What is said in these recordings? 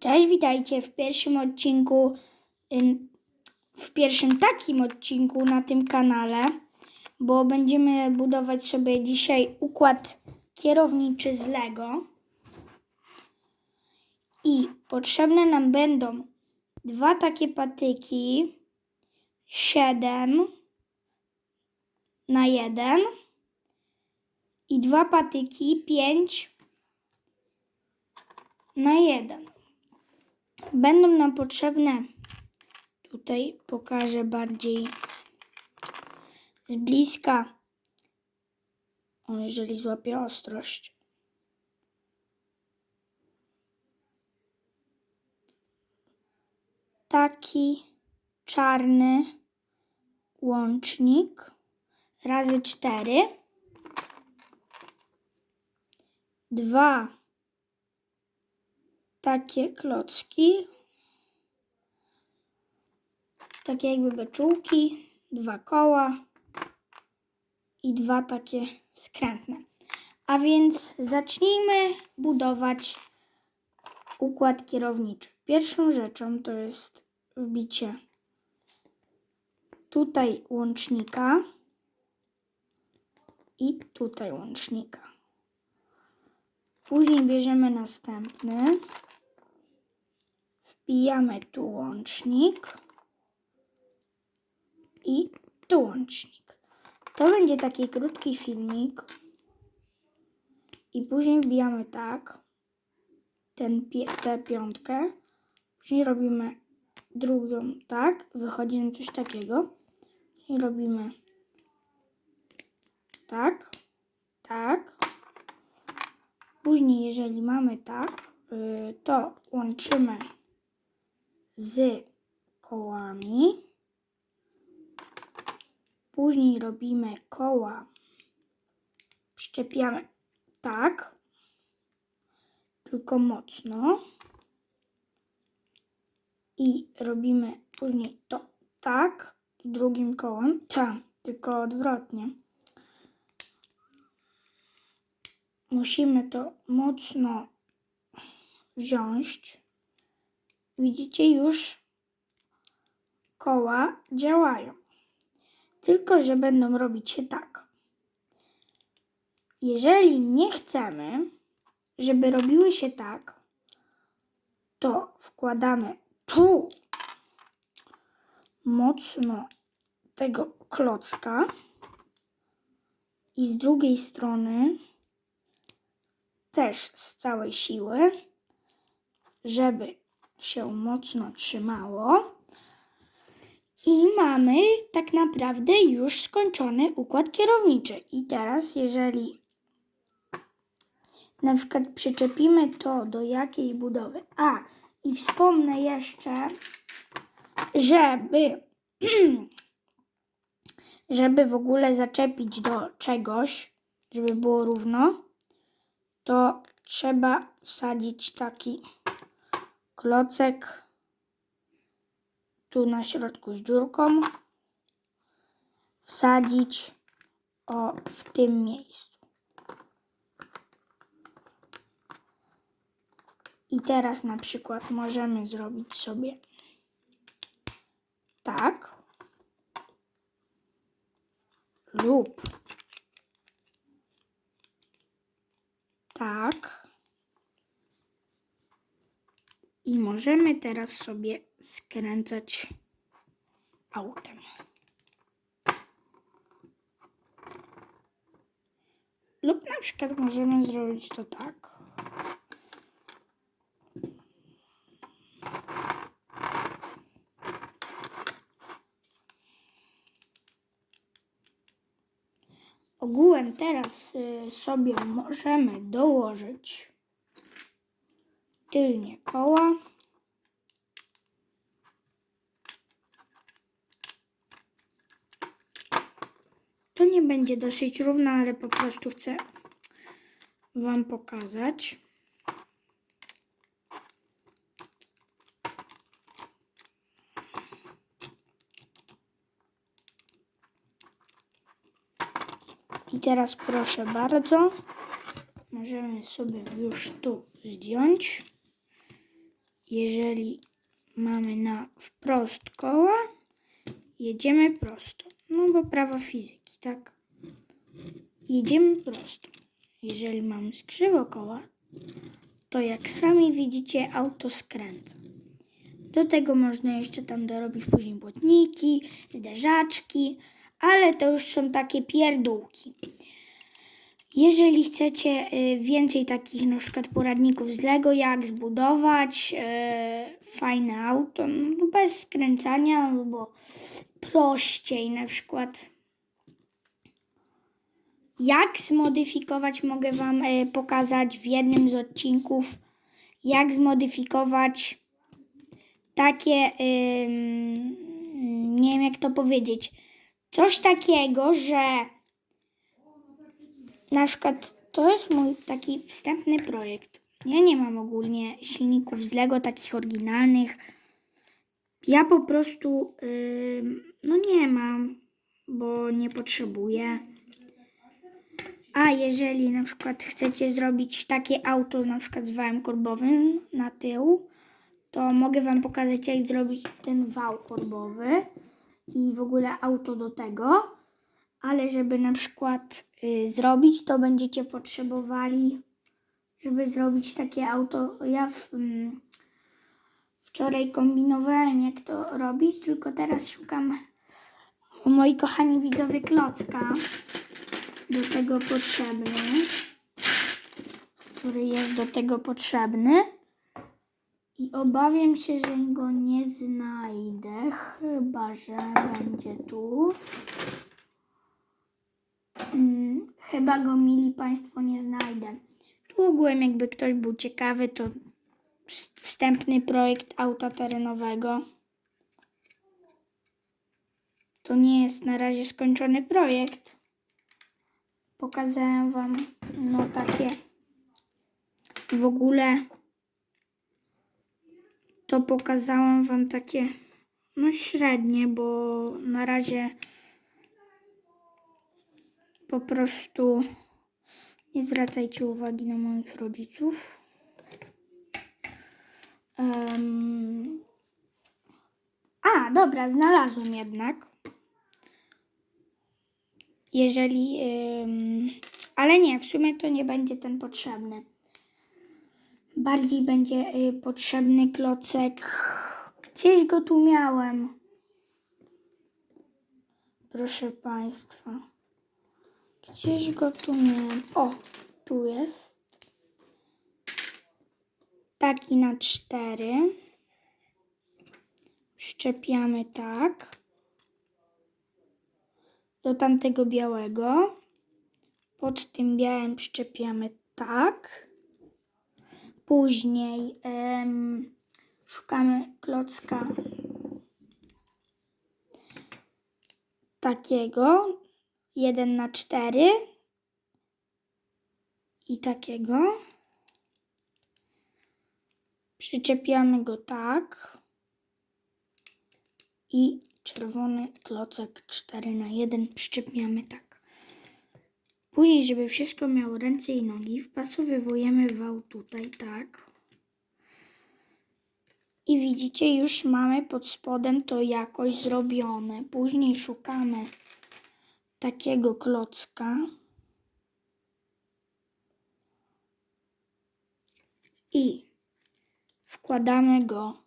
Cześć, witajcie w pierwszym odcinku, w pierwszym takim odcinku na tym kanale, bo będziemy budować sobie dzisiaj układ kierowniczy z Lego. I potrzebne nam będą dwa takie patyki, 7 na 1 i dwa patyki, 5 na 1. Będą nam potrzebne, tutaj pokażę bardziej z bliska, o jeżeli złapię ostrość. Taki czarny łącznik razy 4. Dwa takie klocki, takie jakby beczułki, dwa koła i dwa takie skrętne. A więc zacznijmy budować układ kierowniczy. Pierwszą rzeczą to jest wbicie tutaj łącznika i tutaj łącznika. Później bierzemy następny. Wbijamy tu łącznik i tu łącznik. To będzie taki krótki filmik. I później wbijamy tak, ten, tę piątkę. Później robimy drugą tak, wychodzi nam coś takiego. Później robimy tak, tak. Później, jeżeli mamy tak, y, to łączymy z kołami. Później robimy koła, szczepiamy tak, tylko mocno. I robimy później to tak, z drugim kołem, tak, tylko odwrotnie. musimy to mocno wziąć. Widzicie, już koła działają. Tylko, że będą robić się tak. Jeżeli nie chcemy, żeby robiły się tak, to wkładamy tu mocno tego klocka i z drugiej strony też z całej siły, żeby się mocno trzymało. I mamy tak naprawdę już skończony układ kierowniczy. I teraz, jeżeli na przykład przyczepimy to do jakiejś budowy. A, i wspomnę jeszcze, żeby, żeby w ogóle zaczepić do czegoś, żeby było równo, to trzeba wsadzić taki klocek tu na środku z dziurką. Wsadzić o w tym miejscu. I teraz na przykład możemy zrobić sobie tak lub tak. I możemy teraz sobie skręcać autem. Lub na przykład możemy zrobić to tak. Ogółem teraz y, sobie możemy dołożyć tylnie koła. To nie będzie dosyć równo, ale po prostu chcę Wam pokazać. I teraz proszę bardzo, możemy sobie już tu zdjąć jeżeli mamy na wprost koła, jedziemy prosto. No bo prawo fizyki, tak? Jedziemy prosto. Jeżeli mamy skrzywo koła, to jak sami widzicie, auto skręca. Do tego można jeszcze tam dorobić później błotniki, zderzaczki, ale to już są takie pierdółki. Jeżeli chcecie y, więcej takich na przykład poradników z Lego, jak zbudować y, fajne auto, no, bez skręcania albo prościej na przykład. Jak zmodyfikować, mogę Wam y, pokazać w jednym z odcinków, jak zmodyfikować takie, nie wiem jak to powiedzieć, coś takiego, że na przykład to jest mój taki wstępny projekt. Ja nie mam ogólnie silników z Lego takich oryginalnych. Ja po prostu ym, no nie mam, bo nie potrzebuję. A jeżeli na przykład chcecie zrobić takie auto na przykład z wałem korbowym na tył, to mogę Wam pokazać jak zrobić ten wał korbowy i w ogóle auto do tego. Ale żeby na przykład y, zrobić, to będziecie potrzebowali, żeby zrobić takie auto. Ja w, mm, wczoraj kombinowałem jak to robić, tylko teraz szukam moi kochani widzowie klocka do tego potrzebny, który jest do tego potrzebny. I obawiam się, że go nie znajdę, chyba że będzie tu. Chyba go, mili Państwo, nie znajdę. Tu ogółem, jakby ktoś był ciekawy, to wstępny projekt auta terenowego. To nie jest na razie skończony projekt. Pokazałem Wam, no takie w ogóle to pokazałem Wam takie no średnie, bo na razie po prostu nie zwracajcie uwagi na moich rodziców. Em, A, dobra, znalazłem jednak. Jeżeli. ym, ale nie, w sumie to nie będzie ten potrzebny. Bardziej będzie y, potrzebny klocek. Gdzieś go tu miałem. Proszę Państwa. Gdzieś go tu miałem. O, tu jest. Taki na cztery. Szczepiamy tak. Do tamtego białego. Pod tym białym przyczepiamy tak. Później em, szukamy klocka takiego. Jeden na cztery. I takiego. Przyczepiamy go tak. I czerwony klocek 4 na 1 przyczepiamy tak. Później, żeby wszystko miało ręce i nogi, wpasowywujemy wał tutaj tak. I widzicie, już mamy pod spodem to jakoś zrobione. Później szukamy takiego klocka. I wkładamy go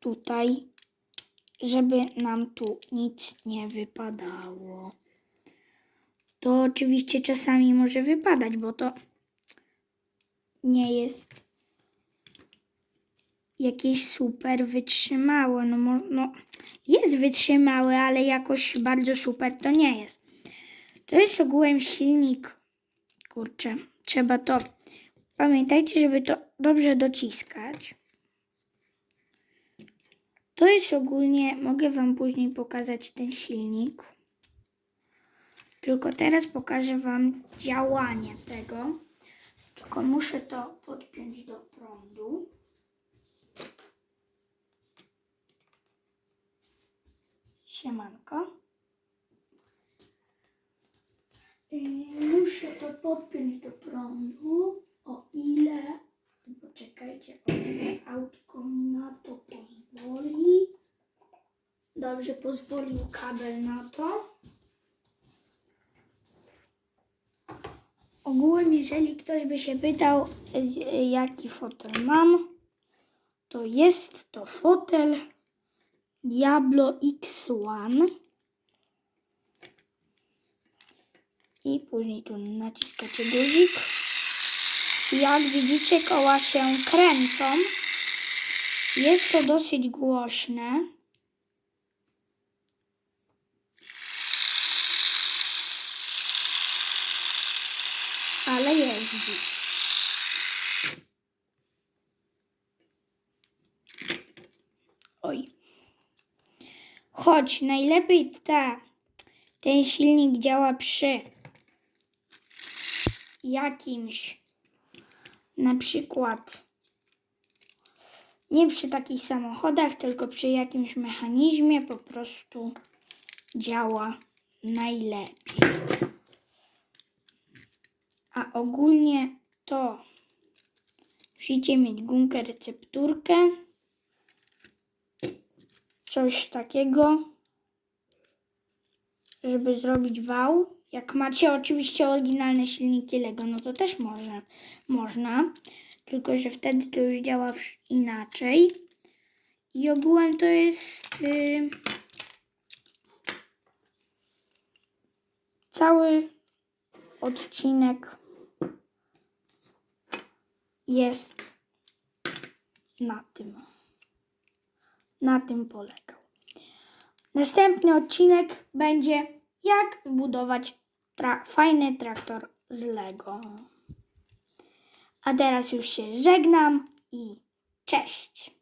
tutaj, żeby nam tu nic nie wypadało. To oczywiście czasami może wypadać, bo to nie jest jakieś super wytrzymałe. No, mo- no jest wytrzymałe, ale jakoś bardzo super to nie jest. To jest ogółem silnik. Kurczę, trzeba to. Pamiętajcie, żeby to dobrze dociskać. To jest ogólnie, mogę Wam później pokazać ten silnik. Tylko teraz pokażę Wam działanie tego. Tylko muszę to podpiąć do prądu. Siemanko. Yy, Muszę to podpiąć do prądu. O ile? Poczekaj. Czekajcie, o ile autko na to pozwoli. Dobrze, pozwolił kabel na to. Ogółem, jeżeli ktoś by się pytał, z, jaki fotel mam, to jest to fotel Diablo X1. I później tu naciskacie guzik. Jak widzicie, koła się kręcą. Jest to dosyć głośne. Choć najlepiej ta, ten silnik działa przy jakimś na przykład nie przy takich samochodach, tylko przy jakimś mechanizmie po prostu działa najlepiej. A ogólnie to musicie mieć gumkę recepturkę, coś takiego, żeby zrobić wał. Jak macie oczywiście oryginalne silniki Lego, no to też może, można, tylko że wtedy to już działa inaczej. I ogółem to jest y, cały odcinek jest na tym. Na tym polegał. Następny odcinek będzie jak zbudować tra- fajny traktor z Lego. A teraz już się żegnam i cześć.